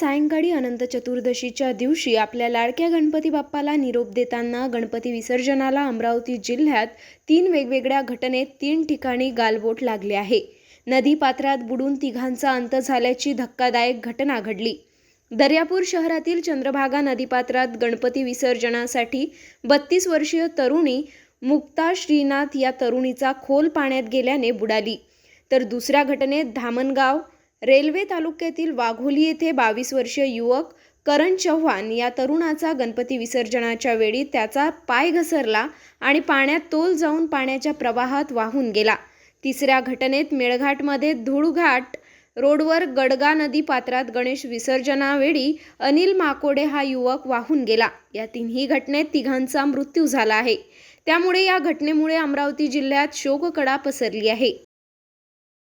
सायंकाळी अनंत चतुर्दशीच्या दिवशी आपल्या लाडक्या गणपती बाप्पाला निरोप देताना गणपती विसर्जनाला अमरावती जिल्ह्यात तीन वेगवेगळ्या घटनेत तीन ठिकाणी गालबोट लागले आहे. नदीपात्रात बुडून तिघांचा अंत झाल्याची धक्कादायक घटना घडली. दर्यापूर शहरातील चंद्रभागा नदीपात्रात गणपती विसर्जनासाठी बत्तीस वर्षीय तरुणी मुक्ता श्रीनाथ या तरुणीचा खोल पाण्यात गेल्याने बुडाली. तर दुसऱ्या घटनेत धामणगाव रेल्वे तालुक्यातील वाघोली येथे बावीस वर्षीय युवक करण चव्हाण या तरुणाचा गणपती विसर्जनाच्या वेळी त्याचा पाय घसरला आणि पाण्यात तोल जाऊन पाण्याच्या प्रवाहात वाहून गेला. तिसऱ्या घटनेत मेळघाटमध्ये धुळघाट रोडवर गडगा नदी पात्रात गणेश विसर्जनावेळी अनिल माकोडे हा युवक वाहून गेला. या तिन्ही घटनेत तिघांचा मृत्यू झाला आहे. त्यामुळे या घटनेमुळे अमरावती जिल्ह्यात शोककडा पसरली आहे.